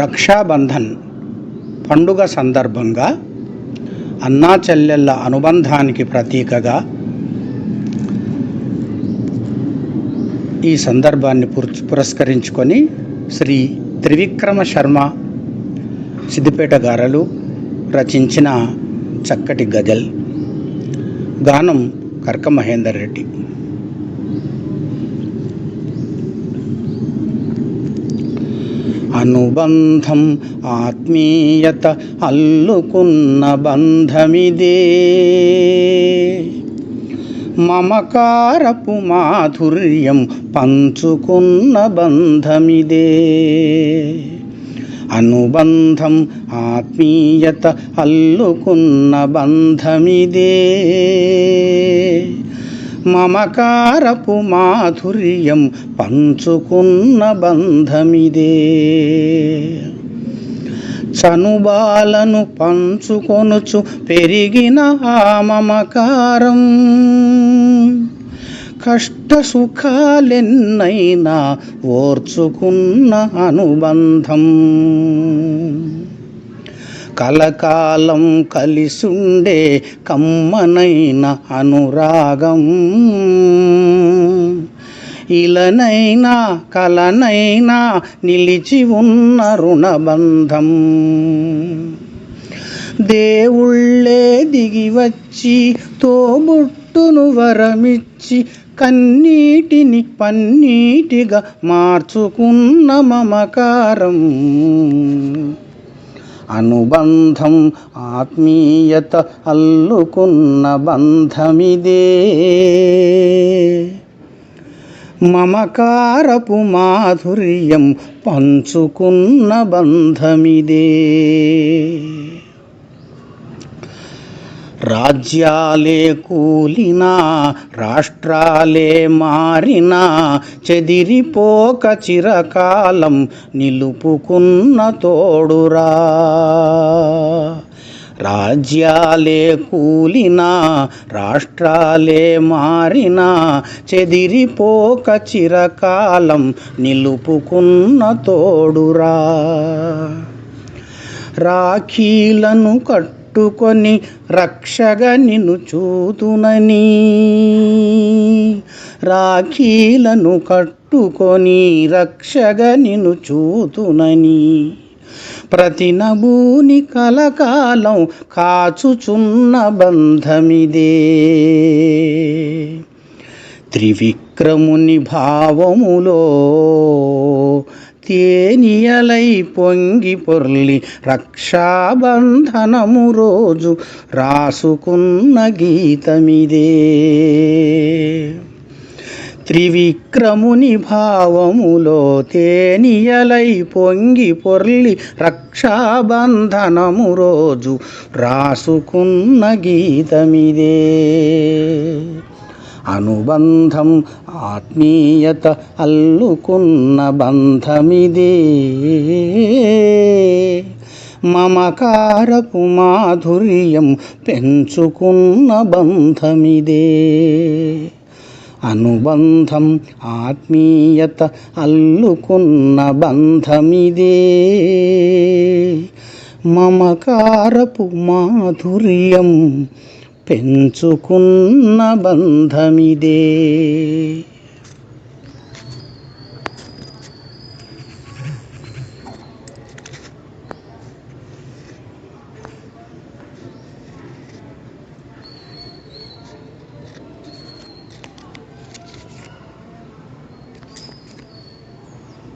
రక్షాబంధన్. పండుగ సందర్భంగా అన్నా చెల్లెళ్ళ అనుబంధానికి ప్రతీకగా ఈ సందర్భాన్ని పురస్కరించుకొని శ్రీ త్రివిక్రమ శర్మ సిద్దిపేట గారలు రచించిన చక్కటి గజల్. గానం కర్క మహేందర్ రెడ్డి. అనుబంధం ఆత్మీయత అల్లుకున్న బంధమిదే. మమకారపు మాధుర్యం పంచుకున్న బంధమిదే. అనుబంధం ఆత్మీయత అల్లుకున్న బంధమిదే. మమకారపు మాధుర్యం పంచుకున్న బంధమిదే. చనుబాలను పంచుకొనుచు పెరిగిన ఆ మమకారం. కష్ట సుఖాలెన్నైనా ఓర్చుకున్న అనుబంధం. కలకాలం కలిసుండే కమ్మనైన అనురాగం. ఇలనైనా కలనైనా నిలిచి ఉన్న రుణబంధం. దేవుళ్ళే దిగి వచ్చి తోబుట్టును వరమిచ్చి కన్నీటిని పన్నీటిగా మార్చుకున్న మమకారం. అనుబంధం ఆత్మీయత అల్లుకున్న బంధమిదే. మమకారపు మాధుర్యం పంచుకున్న బంధమిదే. రాజ్యాలే కూలినా రాష్ట్రాలే మారినా చెదిరిపోక చిరకాలం నిలుపుకున్న తోడురా. రాజ్యాలే కూలినా రాష్ట్రాలే మారినా చెదిరిపోక చిరకాలం నిలుపుకున్న తోడురా. రాఖీలను కట్టుకొని రక్షగా నిన్ను చూతునని. రాఖీలను కట్టుకొని రక్షగా నిన్ను చూతునని. ప్రతి నభూని కలకాలం కాచుచున్న బంధమిదే. త్రివిక్రముని భావములో తేనియలై పొంగి పొర్లి రక్షాబంధనము రోజు రాసుకున్న గీతమిదే. త్రివిక్రముని భావములో తేనియలై పొంగి పొర్లి రక్షాబంధనము రోజు రాసుకున్న గీతమిదే. అనుబంధం ఆత్మీయత అల్లుకున్న బంధమిది. మమకారపు మాధుర్యం పెంచుకున్న బంధమిదే. అనుబంధం ఆత్మీయత అల్లుకున్న బంధమిదే. మమకారపు మాధుర్యం పెంచుకున్న బంధమిదే.